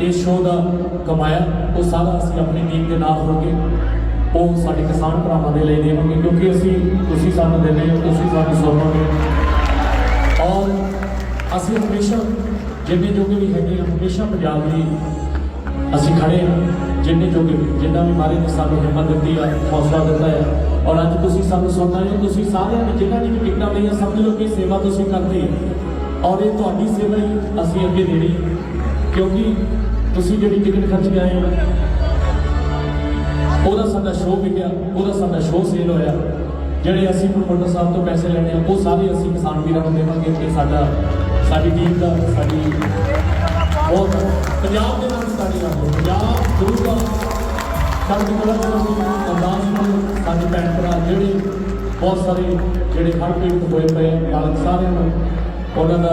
ਇਸ ਸ਼ੋਅ ਦਾ ਕਮਾਇਆ, ਉਹ ਸਾਰਾ ਅਸੀਂ ਆਪਣੀ ਟੀਮ ਦੇ ਨਾਲ ਹੋ ਕੇ ਉਹ ਸਾਡੇ ਕਿਸਾਨ ਭਰਾਵਾਂ ਦੇ ਲਈ ਦੇਵਾਂਗੇ, ਕਿਉਂਕਿ ਅਸੀਂ ਤੁਸੀਂ ਸਾਨੂੰ ਦਿੰਦੇ ਹੋ, ਤੁਸੀਂ ਸਾਨੂੰ ਸੁਣੋਗੇ ਔਰ ਅਸੀਂ ਹਮੇਸ਼ਾ, ਜਿੰਨੇ ਜੋਗੇ ਵੀ ਹੈਗੇ ਹਾਂ ਹਮੇਸ਼ਾ ਪੰਜਾਬ ਲਈ ਅਸੀਂ ਖੜੇ ਹਾਂ ਜਿੰਨੇ ਜੋਗੇ ਵੀ, ਜਿੰਨਾ ਵੀ ਮਾਰੇ ਨੇ ਸਾਨੂੰ ਹਿੰਮਤ ਦਿੱਤੀ ਆ, ਹੌਸਲਾ ਦਿੱਤਾ ਹੈ ਔਰ ਅੱਜ ਤੁਸੀਂ ਸਾਨੂੰ ਸੁਣਨਾ ਹੈ, ਤੁਸੀਂ ਸਾਰਿਆਂ ਨੇ ਜਿਨ੍ਹਾਂ ਨੇ ਵੀ ਟਿਕਟਾਂ ਲਈਆਂ, ਸਮਝ ਲਓ ਕਿ ਸੇਵਾ ਤੁਸੀਂ ਕਰਦੇ ਔਰ ਇਹ ਤੁਹਾਡੀ ਸੇਵਾ ਹੀ ਅਸੀਂ ਅੱਗੇ ਦੇਣੀ ਕਿਉਂਕਿ ਤੁਸੀਂ ਜਿਹੜੀ ਟਿਕਟ ਖਰਚ ਕੇ ਆਏ ਹੋ ਉਹਦਾ ਸਾਡਾ ਸ਼ੋਅ ਵਿਕਿਆ ਉਹਦਾ ਸਾਡਾ ਸ਼ੋਅ ਸੇਲ ਹੋਇਆ। ਜਿਹੜੇ ਅਸੀਂ ਪ੍ਰਮੋਟਰ ਸਾਹਿਬ ਤੋਂ ਪੈਸੇ ਲੈਣੇ ਆ ਉਹ ਸਾਰੇ ਅਸੀਂ ਕਿਸਾਨ ਵੀਰਾਂ ਨੂੰ ਦੇਵਾਂਗੇ ਤੇ ਸਾਡਾ ਸਾਡੀ ਟੀਮ ਦਾ ਸਾਡੀ ਬਹੁਤ ਪੰਜਾਬ ਦੇ ਨਾਲ ਸਾਡੀ ਰੱਖੋ ਪੰਜਾਬ ਗੁਰੂ ਦਾ ਸਾਡੇ ਕੋਲ ਅਰਦਾਸ ਨੂੰ ਸਾਡੇ ਭੈਣ ਭਰਾ ਜਿਹੜੇ ਬਹੁਤ ਸਾਰੇ ਜਿਹੜੇ ਹਰ ਪੀੜਤ ਹੋਏ ਪਏ ਆ, ਮਾਲਕ ਸਾਰਿਆਂ ਨੂੰ ਉਹਨਾਂ ਦਾ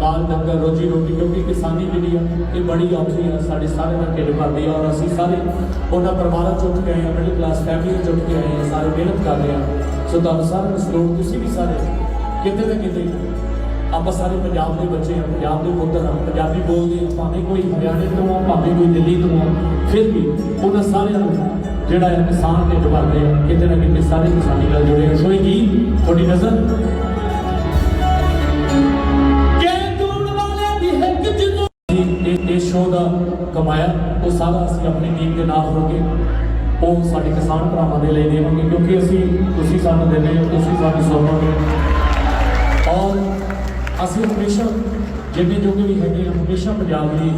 ਮਾਲ ਡੰਗਰ ਰੋਜੀ ਰੋਟੀ, ਕਿਉਂਕਿ ਕਿਸਾਨੀ ਜਿਹੜੀ ਆ, ਇਹ ਬੜੀ ਔਖੀ ਆ, ਸਾਡੇ ਸਾਰੇ ਦਾ ਢਿੱਡ ਭਰਦੀ ਆ, ਔਰ ਅਸੀਂ ਸਾਰੇ ਉਹਨਾਂ ਪਰਿਵਾਰਾਂ ਚੋਂ ਉੱਠ ਕੇ ਆਏ ਆ ਮਿਡਲ ਕਲਾਸ ਫੈਮਿਲੀ ਚੋਂ ਉੱਠ ਕੇ ਆਏ ਆ, ਸਾਰੇ ਮਿਹਨਤ ਕਰ ਰਹੇ ਆ। ਸੋ ਤੁਹਾਨੂੰ ਸਾਰਿਆਂ ਨੂੰ ਸਲੋਟ, ਤੁਸੀਂ ਵੀ ਸਾਰੇ, ਕਿਤੇ ਨਾ ਕਿਤੇ ਆਪਾਂ ਸਾਰੇ ਪੰਜਾਬ ਦੇ ਬੱਚੇ ਆ, ਪੰਜਾਬ ਦੇ ਪੁੱਤਰ ਆ, ਪੰਜਾਬੀ ਬੋਲਦੇ ਆ, ਭਾਵੇਂ ਕੋਈ ਹਰਿਆਣੇ ਤੋਂ ਆ, ਭਾਵੇਂ ਕੋਈ ਦਿੱਲੀ ਤੋਂ ਆ, ਫਿਰ ਵੀ ਉਹਨਾਂ ਸਾਰਿਆਂ ਨੂੰ ਜਿਹੜਾ ਹੈ ਕਿਸਾਨ ਦੇ ਭਰਦੇ ਆ, ਕਿਤੇ ਨਾ ਕਿਤੇ ਸਾਰੇ ਕਿਸਾਨੀ ਨਾਲ ਜੁੜੇ ਆ। ਸੋ ਇਹ ਜੀ ਤੁਹਾਡੀ ਨਜ਼ਰ ਇਹ ਇਸ ਸ਼ੋਅ ਦਾ ਕਮਾਇਆ ਉਹ ਸਾਰਾ ਅਸੀਂ ਆਪਣੀ ਟੀਮ ਦੇ ਨਾਲ ਹੋ ਕੇ ਉਹ ਸਾਡੇ ਕਿਸਾਨ ਭਰਾਵਾਂ ਦੇ ਲਈ ਦੇਵਾਂਗੇ ਕਿਉਂਕਿ ਅਸੀਂ ਤੁਸੀਂ ਸਾਨੂੰ ਦਿੰਦੇ ਹੋ ਤੁਸੀਂ ਸਾਨੂੰ ਸੌਂਪੋਗੇ ਔਰ ਅਸੀਂ ਹਮੇਸ਼ਾ ਜਿੰਨੇ ਜੋਗੇ ਵੀ ਹੈਗੇ ਹਾਂ ਹਮੇਸ਼ਾ ਪੰਜਾਬ ਲਈ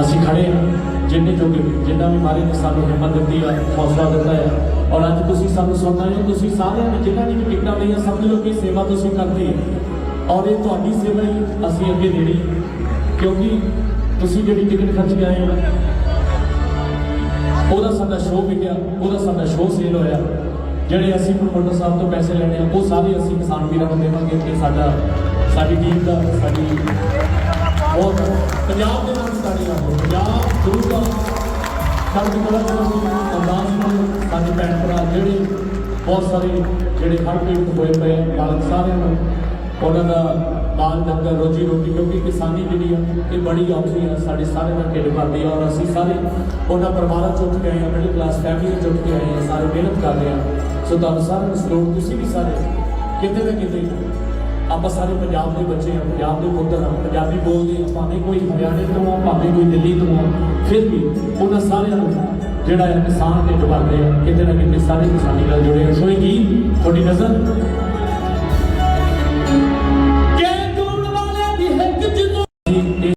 ਅਸੀਂ ਖੜੇ ਹਾਂ ਜਿੰਨੇ ਜੋਗੇ ਵੀ ਜਿੰਨਾ ਵੀ ਮਾਰੇ ਨੇ ਸਾਨੂੰ ਹਿੰਮਤ ਦਿੱਤੀ ਆ ਹੌਸਲਾ ਦਿੱਤਾ ਹੈ ਔਰ ਅੱਜ ਤੁਸੀਂ ਸਾਨੂੰ ਸੁਣਨਾ ਹੈ ਤੁਸੀਂ ਸਾਰਿਆਂ ਨੇ ਜਿਨ੍ਹਾਂ ਨੇ ਵੀ ਟਿਕਟਾਂ ਲਈਆਂ ਸਮਝ ਲਓ ਕਿ ਸੇਵਾ ਤੁਸੀਂ ਕਰਦੇ ਹੋ ਔਰ ਇਹ ਤੁਹਾਡੀ ਸੇਵਾ ਹੀ ਅਸੀਂ ਅੱਗੇ ਦੇਣੀ ਹੈ। ਕਿਉਂਕਿ ਤੁਸੀਂ ਜਿਹੜੀ ਟਿਕਟ ਖਰਚ ਕੇ ਆਏ ਹੋ ਉਹਦਾ ਸਾਡਾ ਸ਼ੋਅ ਵਿਕਿਆ ਉਹਦਾ ਸਾਡਾ ਸ਼ੋਅ ਸੇਲ ਹੋਇਆ। ਜਿਹੜੇ ਅਸੀਂ ਪ੍ਰਮੋਟਰ ਸਾਹਿਬ ਤੋਂ ਪੈਸੇ ਲੈਣੇ ਆ ਉਹ ਸਾਰੇ ਅਸੀਂ ਕਿਸਾਨ ਵੀਰਾਂ ਨੂੰ ਦੇਵਾਂਗੇ ਤੇ ਸਾਡਾ ਸਾਡੀ ਟੀਮ ਦਾ ਸਾਡੀ ਬਹੁਤ ਪੰਜਾਬ ਦੇ ਨਾਲ ਸਾਡੀ ਰੱਖੋ ਪੰਜਾਬ ਗੁਰੂ ਦਾ ਸਾਡੇ ਕੋਲ ਅਰਦਾਸ ਨੂੰ ਸਾਡੇ ਭੈਣ ਭਰਾ ਜਿਹੜੇ ਬਹੁਤ ਸਾਰੇ ਜਿਹੜੇ ਹੜ੍ਹ ਪੀੜਤ ਹੋਏ ਪਏ ਆ, ਸਾਰਿਆਂ ਨੂੰ ਉਹਨਾਂ ਦਾ ਮਾਲ ਡੰਗਰ ਰੋਜੀ ਰੋਟੀ, ਕਿਉਂਕਿ ਕਿਸਾਨੀ ਜਿਹੜੀ ਆ, ਇਹ ਬੜੀ ਔਖੀ ਆ, ਸਾਡੇ ਸਾਰੇ ਦਾ ਢਿੱਡ ਭਰਦੀ ਆ ਔਰ ਅਸੀਂ ਸਾਰੇ ਉਹਨਾਂ ਪਰਿਵਾਰਾਂ 'ਚ ਉੱਠ ਕੇ ਆਏ ਆ ਮਿਡਲ ਕਲਾਸ ਫੈਮਿਲੀ ਚੋਂ ਉੱਠ ਕੇ ਆਏ ਆ, ਸਾਰੇ ਮਿਹਨਤ ਕਰ ਰਹੇ ਆ। ਸੋ ਤੁਹਾਨੂੰ ਸਾਰਿਆਂ ਨੂੰ ਸਲੋਟ, ਤੁਸੀਂ ਵੀ ਸਾਰੇ, ਕਿਤੇ ਨਾ ਕਿਤੇ ਆਪਾਂ ਸਾਰੇ ਪੰਜਾਬ ਦੇ ਬੱਚੇ ਆ, ਪੰਜਾਬ ਦੇ ਪੁੱਤਰ ਆ, ਪੰਜਾਬੀ ਬੋਲਦੇ ਆ, ਭਾਵੇਂ ਕੋਈ ਹਰਿਆਣੇ ਤੋਂ ਆ, ਭਾਵੇਂ ਕੋਈ ਦਿੱਲੀ ਤੋਂ ਆ, ਫਿਰ ਵੀ ਉਹਨਾਂ ਸਾਰਿਆਂ ਨੂੰ ਜਿਹੜਾ ਹੈ ਕਿਸਾਨ ਦੇ ਭਰਦੇ ਆ, ਕਿਤੇ ਨਾ ਕਿਤੇ ਸਾਰੇ ਕਿਸਾਨੀ ਨਾਲ ਜੁੜੇ ਆ। ਸੋ ਇਹ ਜੀ ਤੁਹਾਡੀ ਨਜ਼ਰ